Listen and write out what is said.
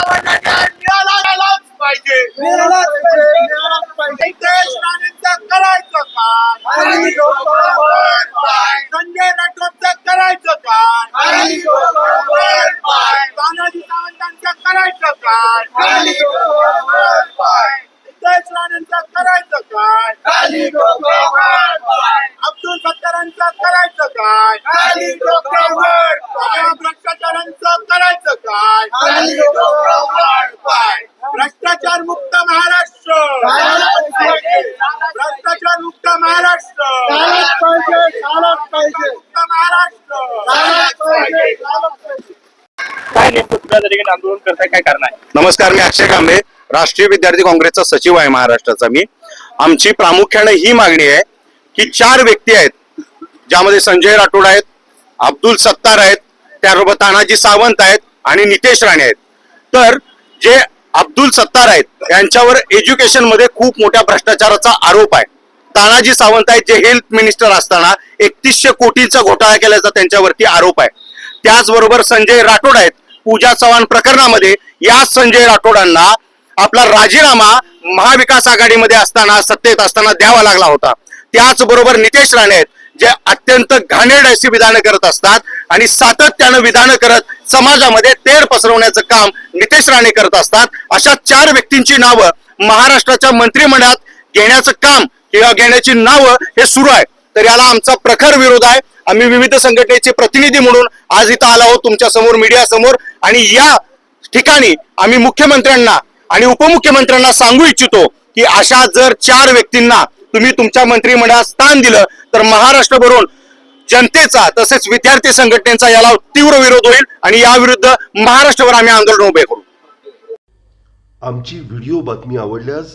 मिळालाच पाहिजे, मिळालाच पाहिजे. नितेश राणेंचं करायचं काय. संजय राठोडचं करायचं काय. तानाजी सावंतांचं करायचं काय. नितेश राणेंचं करायचं काय. अब्दुल सत्तारांचं करायचं काय आणि लोकांवर पाय. या भ्रष्टाचारांचं करायचं काय आणि लोकांवर पाय. भ्रष्टाचार मुक्त महाराष्ट्र झालाच पाहिजे. भ्रष्टाचार मुक्त महाराष्ट्र. झालाच पाहिजे, झालाच पाहिजे. मुक्त महाराष्ट्र. झालाच पाहिजे, झालाच पाहिजे. काय नेमकं तुला तरी आंदोलन करताय काय कारण आहे नमस्कार मी अक्षय कांबळे राष्ट्रीय विद्यार्थी काँग्रेसचा सचिव आहे महाराष्ट्राचा मी. आमची प्रामुख्याने ही मागणी आहे की चार व्यक्ती आहेत ज्यामध्ये संजय राठोड आहेत अब्दुल सत्तार आहेत त्याबरोबर तानाजी सावंत आहेत आणि नितेश राणे आहेत. तर जे अब्दुल सत्तार आहेत यांच्यावर एज्युकेशनमध्ये खूप मोठ्या भ्रष्टाचाराचा आरोप आहे. तानाजी सावंत आहेत जे हेल्थ मिनिस्टर असताना एकतीसशे कोटींचा घोटाळा केल्याचा त्यांच्यावरती आरोप आहे. त्याचबरोबर संजय राठोड आहेत पूजा चव्हाण प्रकरणामध्ये या संजय राठोडांना आपला राजीनामा महाविकास आघाडीमध्ये असताना सत्तेत असताना द्यावा लागला होता. त्याचबरोबर नितेश राणे आहेत जे अत्यंत घाणेरड अशी विधानं करत असतात आणि सातत्यानं विधानं करत समाजामध्ये तेढ पसरवण्याचं काम नितेश राणे करत असतात. अशा चार व्यक्तींची नावं महाराष्ट्राच्या मंत्रिमंडळात घेण्याचं काम किंवा घेण्याची नावं हे सुरू आहे. तर याला आमचा प्रखर विरोध आहे. आम्ही विविध संघटनेचे प्रतिनिधी म्हणून आज इथं आलो आहोत तुमच्यासमोर मीडिया समोर. आणि या ठिकाणी आम्ही मुख्यमंत्र्यांना आणि उपमुख्यमंत्र्यांना सांगू इच्छितो की अशा जर चार व्यक्तींना तुम्ही तुमच्या मंत्रिमंडळात स्थान दिलं तर महाराष्ट्रभरून जनतेचा तसेच विद्यार्थी संघटनेचा याला तीव्र विरोध होईल आणि या विरुद्ध महाराष्ट्रभर आम्ही आंदोलन उभे करू. आमची व्हिडिओ बातमी आवडल्यास